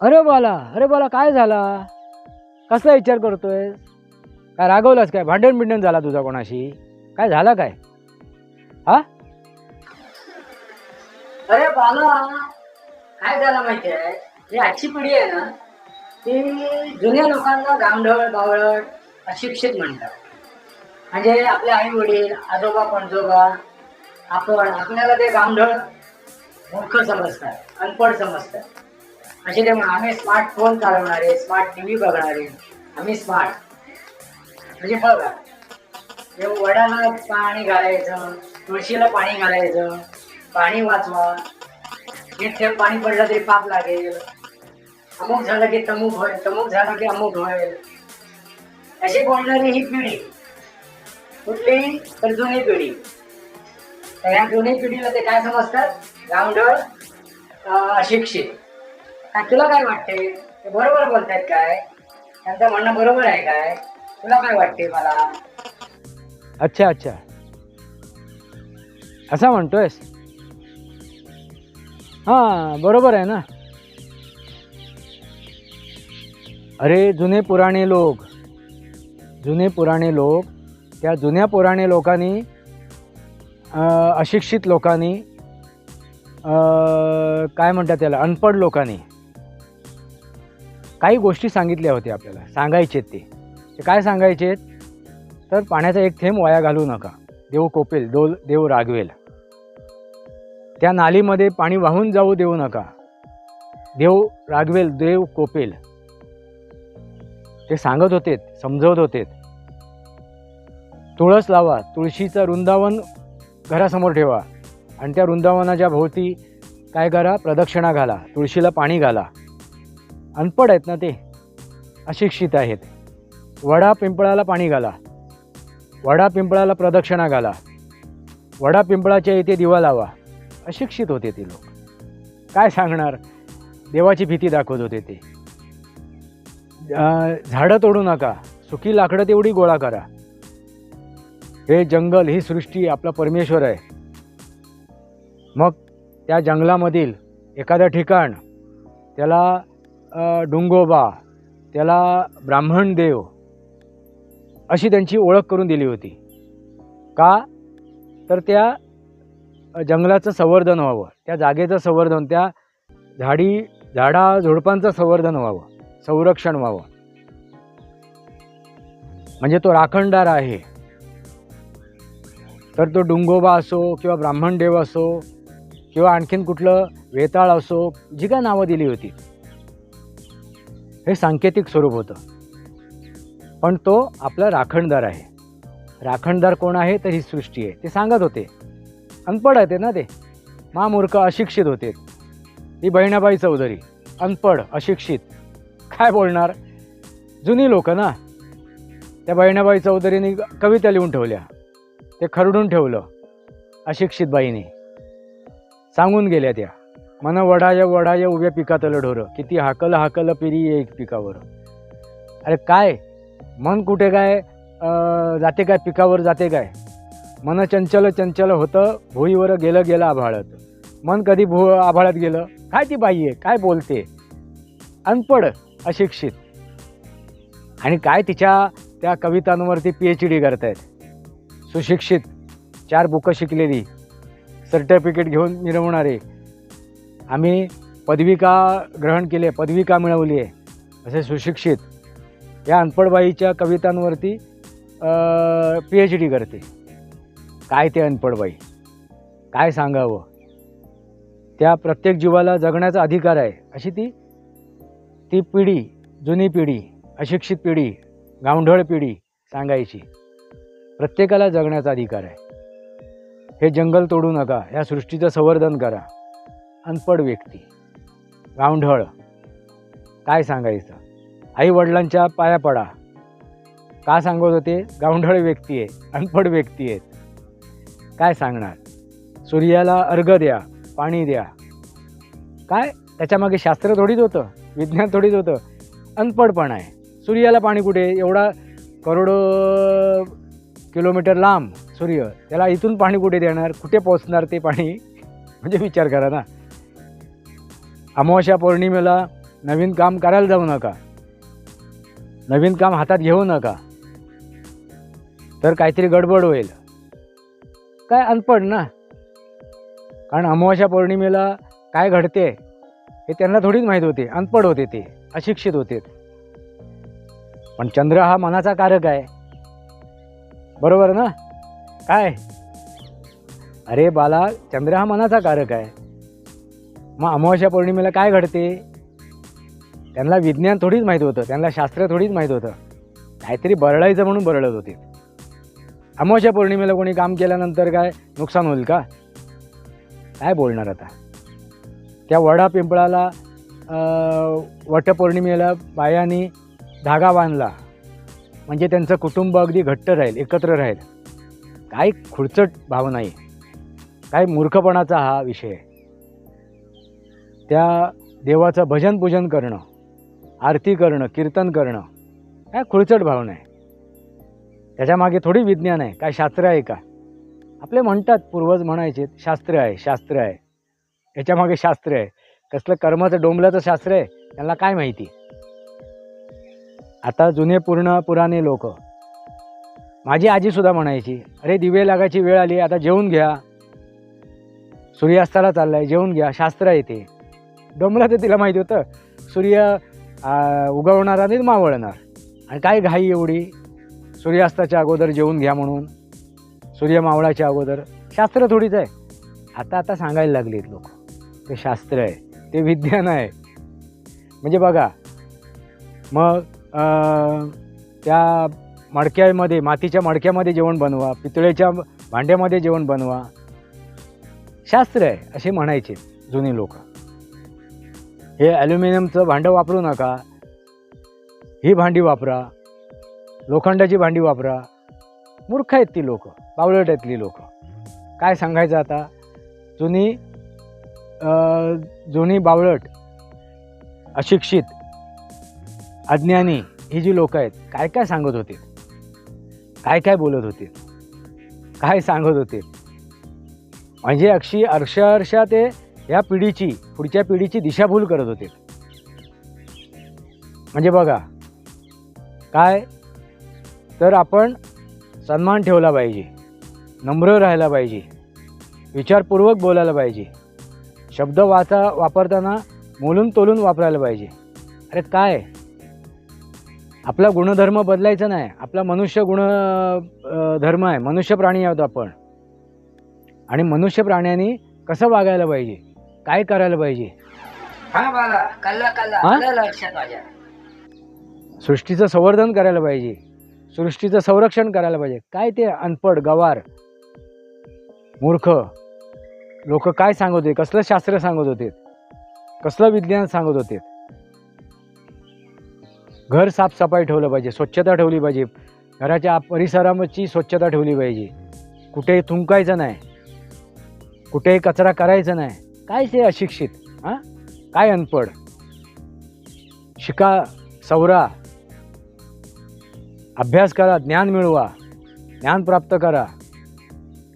अरे बाला अरे बाला काय झाला? कसला विचार करतोय? काय रागवलास काय? भांडण बिंडण झाला तुझा कोणाशी? काय झाला काय? हा? अरे बाला काय झालं माहिती आहे जी आजची पिढी आहे ना ती जुन्या लोकांना गामढळ बावळट अशिक्षित म्हणतात. म्हणजे आपले आई वडील आजोबा पणजोबा आपण आपल्याला ते गामढळ मूर्ख समजतात अनपड समजतात. असे ते आम्ही स्मार्टफोन चालवणारे स्मार्ट टी व्ही बघणारे आम्ही स्मार्ट म्हणजे बघा वडाला पाणी घालायचं तुळशीला पाणी घालायचं पाणी वाचवा एक थेंब पाणी पडलं तरी पाप लागेल. अमुक झालं की तमुक होईल तमुक झालं की अमुक होईल. अशी बोलणारी ही पिढी. कुठली? तर जुनी पिढी. तर ह्या जुनी पिढीला ते काय समजतात? गावढळ अशिक्षित. काय तुला काय वाटते? ते बरोबर बोलतायत काय? त्यांचं म्हणणं बरोबर आहे काय? तुला काय वाटते मला? अच्छा अच्छा. असा म्हणतोयस? हां बरोबर आहे ना. अरे जुने पुराणे लोक. जुने पुराणे लोक त्या जुन्या पुराणे लोकांनी अशिक्षित लोकांनी काय म्हणतात त्याला अनपढ लोकांनी काही गोष्टी सांगितल्या होत्या आपल्याला सांगायचेत ते. ते काय सांगायचेत तर पाण्याचा एक थेंब वाया घालू नका. देव कोपेल दोल देव रागवेल. त्या नालीमध्ये पाणी वाहून जाऊ देऊ नका. देव रागवेल देव कोपेल. ते सांगत होते समजवत होते. तुळस लावा तुळशीचं वृंदावन घरासमोर ठेवा. आणि त्या वृंदावनाच्या भोवती काय करा? प्रदक्षिणा घाला तुळशीला पाणी घाला. अनपड आहेत ना ते? अशिक्षित आहेत. वडा पिंपळाला पाणी घाला. वडा पिंपळाला प्रदक्षिणा घाला. वडा पिंपळाच्या इथे दिवा लावा. अशिक्षित होते ते लोक. काय सांगणार? देवाची भीती दाखवत होते ते. झाडं तोडू नका. सुकी लाकडं तेवढी गोळा करा. हे जंगल ही सृष्टी आपला परमेश्वर आहे. मग त्या जंगलामधील एखादं ठिकाण त्याला डुंगोबा त्याला ब्राह्मण देव अशी त्यांची ओळख करून दिली होती. का? तर त्या जंगलाचं संवर्धन व्हावं. त्या जागेचं संवर्धन त्या झाडी झाडा झुडपांचं संवर्धन व्हावं. संरक्षण व्हावं. म्हणजे तो राखणदार आहे. तर तो डुंगोबा असो किंवा ब्राह्मण देव असो किंवा आणखीन कुठलं वेताळ असो जी काय नावं दिली होती. हे सांकेतिक स्वरूप होतं. पण तो आपला राखणदार आहे. राखणदार कोण आहे? तर ही सृष्टी आहे. ते सांगत होते. अनपढ आहेत ना ते. मामूर्ख अशिक्षित होते. ही बहिणाबाई चौधरी अनपढ अशिक्षित. काय बोलणार? जुनी लोक ना. त्या बहिणाबाई चौधरीने कविता लिहून ठेवल्या. ते खरडून ठेवलं अशिक्षित बाईने. सांगून गेल्या त्या. मन वडाय वडाय उभ्या पिकातलं ढोरं. किती हाकल हाकल पिरी एक पिकावर. अरे काय? मन कुठे काय? जाते काय? पिकावर जाते काय? मन चंचल चंचल होतं भुईवर गेलं गेलं आभाळत. मन कधी भू आभाळत गेलं? काय ती बाई आहे? काय बोलते? अनपड अशिक्षित. आणि काय तिच्या त्या कवितांवरती पी एच डी करतायत? सुशिक्षित चार बुकं शिकलेली सर्टिफिकेट घेऊन मिरवणारे. आम्ही पदविका ग्रहण केले पदविका मिळवली आहे असे सुशिक्षित. या अनपडबाईच्या कवितांवरती पी एच डी करते. काय ते अनपडबाई काय सांगावं? त्या प्रत्येक जीवाला जगण्याचा अधिकार आहे. अशी ती ती पिढी जुनी पिढी अशिक्षित पिढी गावढळ पिढी सांगायची. प्रत्येकाला जगण्याचा अधिकार आहे. हे जंगल तोडू नका ह्या सृष्टीचं संवर्धन करा. अनपड व्यक्ती गावढळ काय सांगायचं? आई वडिलांच्या पाया पडा. का सांगत होते? गावढळ व्यक्ती आहे अनपड व्यक्ती आहेत काय सांगणार? सूर्याला अर्घ द्या पाणी द्या. काय? त्याच्यामागे शास्त्र थोडीच होतं विज्ञान थोडीच होतं. अनपडपण आहे. सूर्याला पाणी कुठे? एवढा करोडो किलोमीटर लांब सूर्य त्याला इथून पाणी कुठे देणार? कुठे पोचणार ते पाणी? म्हणजे विचार करा ना. अमावस्या पौर्णिमेला नवीन काम करायला जाऊ नका. नवीन काम हातात घेऊ नका. तर काहीतरी गडबड होईल. काय अनपड ना? कारण अमावस्या पौर्णिमेला काय घडते हे त्यांना थोडीच माहीत होते. अनपड होते ते अशिक्षित होते. पण चंद्र हा मनाचा कारक आहे. बरोबर ना? काय? अरे बाला चंद्र हा मनाचा कारक आहे. मग अमावस्या पौर्णिमेला काय घडते? त्यांना विज्ञान थोडीच माहीत होतं त्यांना शास्त्र थोडीच माहीत होतं. काहीतरी बरळायचं म्हणून बरळत होते. अमावस्या पौर्णिमेला कोणी काम केल्यानंतर काय नुकसान होईल का? काय बोलणार आता? त्या वडा पिंपळाला वटपौर्णिमेला बायांनी धागा बांधला. म्हणजे त्यांचं कुटुंब अगदी घट्ट राहील एकत्र राहील. काय खुडचट भाव नाही काय मूर्खपणाचा हा विषय आहे. त्या देवाचं भजन पूजन करणं आरती करणं कीर्तन करणं काय खुळचट भावना आहे. त्याच्यामागे थोडी विज्ञान आहे काय शास्त्र आहे का? आपले म्हणतात पूर्वज म्हणायचे शास्त्र आहे शास्त्र आहे. याच्यामागे शास्त्र आहे. कसलं कर्माचं डोंबल्याचं शास्त्र आहे त्यांना काय माहिती? आता जुने पूर्ण पुराणे लोक. माझी आजीसुद्धा म्हणायची अरे दिवे लागायची वेळ आली आता जेवून घ्या. सूर्यास्ताला चाललाय जेवून घ्या शास्त्र आहे ते. डोंबला तर तिला माहिती होतं सूर्य उगवणार आणि मावळणार. आणि काय घाई एवढी? सूर्यास्ताच्या अगोदर जेवून घ्या म्हणून सूर्य मावळाच्या अगोदर. शास्त्र थोडीच आहे. आता आता सांगायला लागलेत लोक. ते शास्त्र आहे ते विज्ञान आहे. म्हणजे बघा मग त्या मडक्यामध्ये मातीच्या मडक्यामध्ये जेवण बनवा पितळेच्या भांड्यामध्ये जेवण बनवा. शास्त्र आहे असे म्हणायचे जुने लोक. हे ॲल्युमिनियमचं भांडं वापरू नका. ही भांडी वापरा. लोखंडाची भांडी वापरा. मूर्ख आहेत ती लोक. बावळट आहेत ती लोक. काय सांगायचं आता? जुनी जुनी बावळट अशिक्षित अज्ञानी ही जी लोक आहेत काय काय सांगत होते? काय काय बोलत होते? काय सांगत होते? म्हणजे अक्षी अक्षरशः ते या पिढीची पुढच्या पिढीची दिशाभूल करत होते. म्हणजे बघा काय तर आपण सन्मान ठेवला पाहिजे. नम्र राहायला पाहिजे. विचारपूर्वक बोलायला पाहिजे. शब्द वाचा वापरताना मोलून तोलून वापरायला पाहिजे. अरे काय? आपला गुणधर्म बदलायचा नाही. आपला मनुष्य गुण धर्म आहे. मनुष्य प्राणी आहोत आपण. आणि मनुष्य प्राण्यांनी कसं वागायला पाहिजे? काय करायला पाहिजे? सृष्टीचं संवर्धन करायला पाहिजे. सृष्टीचं संरक्षण करायला पाहिजे. काय ते अनपड गवार? मूर्ख. लोक काय सांगत होते? कसलं शास्त्र सांगत होते? कसलं विज्ञान सांगत होते? घर साफसफाई ठेवलं पाहिजे स्वच्छता ठेवली पाहिजे. घराच्या परिसराची स्वच्छता ठेवली पाहिजे. कुठेही थुंकायचं नाही. कुठेही कचरा करायचा नाही. काय ते अशिक्षित? हां? काय अनपड शिका सवरा. अभ्यास करा ज्ञान मिळवा ज्ञान प्राप्त करा.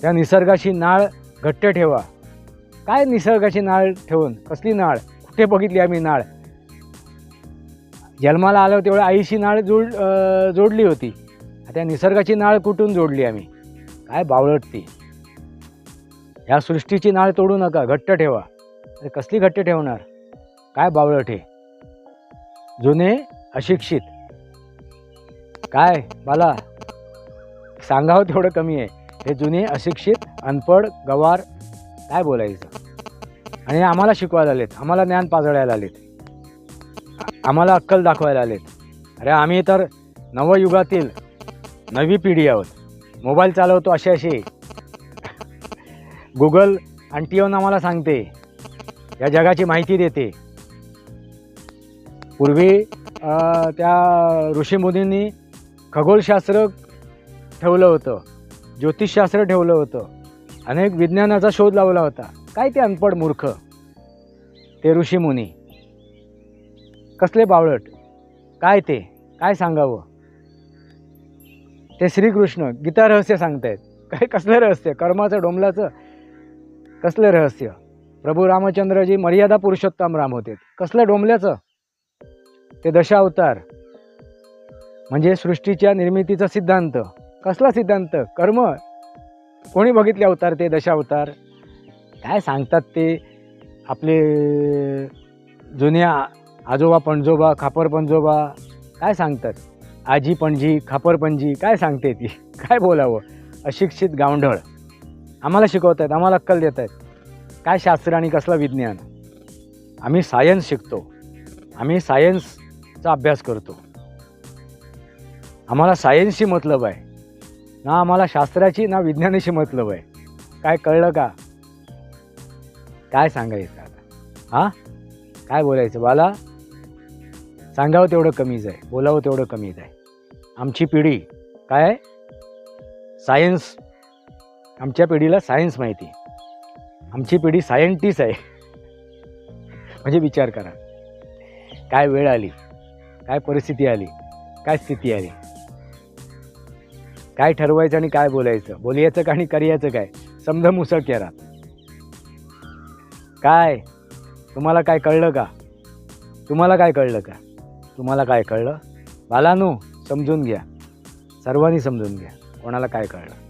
त्या निसर्गाशी नाळ घट्ट ठेवा. काय निसर्गाची नाळ ठेवून? कसली नाळ? कुठे बघितली आम्ही नाळ? जन्माला आलो तेवढ्या आईशी नाळ जोड जोडली होती. त्या निसर्गाची नाळ कुठून जोडली आम्ही? काय बावळट ती. ह्या सृष्टीची नाळ तोडू नका घट्ट ठेवा. कसली घट्ट ठेवणार? काय बावळट हे? जुने अशिक्षित. काय मला सांगावं तेवढं कमी आहे. हे जुने अशिक्षित अनपड गवार काय बोलायचं? आणि आम्हाला शिकवायला आलेत. आम्हाला ज्ञान पाजळायला आलेत. आम्हाला अक्कल दाखवायला आलेत. अरे आम्ही तर नवयुगातील नवी पिढी आहोत. मोबाईल चालवतो असे असे. गुगल आणटी येऊन आम्हाला सांगते. या जगाची माहिती देते. पूर्वी त्या ऋषीमुनींनी खगोलशास्त्र ठेवलं होतं ज्योतिषशास्त्र ठेवलं होतं. अनेक विज्ञानाचा शोध लावला होता. काय ते अनपड मूर्ख? ते ऋषीमुनी कसले बावळट? काय ते? काय सांगावं? ते श्रीकृष्ण गीता रहस्य सांगतायत. काय कसलं रहस्य? कर्माचं डोंबलाचं? कसलं रहस्य? प्रभू रामचंद्रजी मर्यादा पुरुषोत्तम राम होते. कसलं डोंबल्याचं? ते दशावतार. म्हणजे सृष्टीच्या निर्मितीचा सिद्धांत. कसला सिद्धांत? कर्म. कोणी बघितले अवतार ते दशावतार? काय सांगतात ते? आपले जुन्या आजोबा पणजोबा खापर पणजोबा काय सांगतात? आजी पणजी खापर पणजी काय सांगते ती? काय बोलावं? अशिक्षित गावंढळ. आम्हाला शिकवत आहेत आम्हाला अक्कल देत आहेत काय शास्त्र आणि कसलं विज्ञान? आम्ही सायन्स शिकतो. आम्ही सायन्सचा अभ्यास करतो. आम्हाला सायन्सशी मतलब आहे. ना आम्हाला शास्त्राची ना विज्ञानाशी मतलब आहे. काय कळलं का? काय सांगायचं आता? हां? काय बोलायचं बाला? सांगावं तेवढं कमीच आहे. बोलावं तेवढं कमीच आहे. आमची पिढी काय आहे? सायन्स आमच्या पिढीला सायन्स माहिती आमची पिढी सायंटिस्ट आहे. म्हणजे विचार करा. काय वेळ आली? काय परिस्थिती आली? काय स्थिती आली? काय ठरवायचं आणि काय बोलायचं? बोलायचं का आणि करायचं काय? समजा मुसळ केरा. काय? तुम्हाला काय कळलं का? तुम्हाला काय कळलं का? तुम्हाला काय कळलं? बालानू समजून घ्या. सर्वांनी समजून घ्या. कोणाला काय कळलं?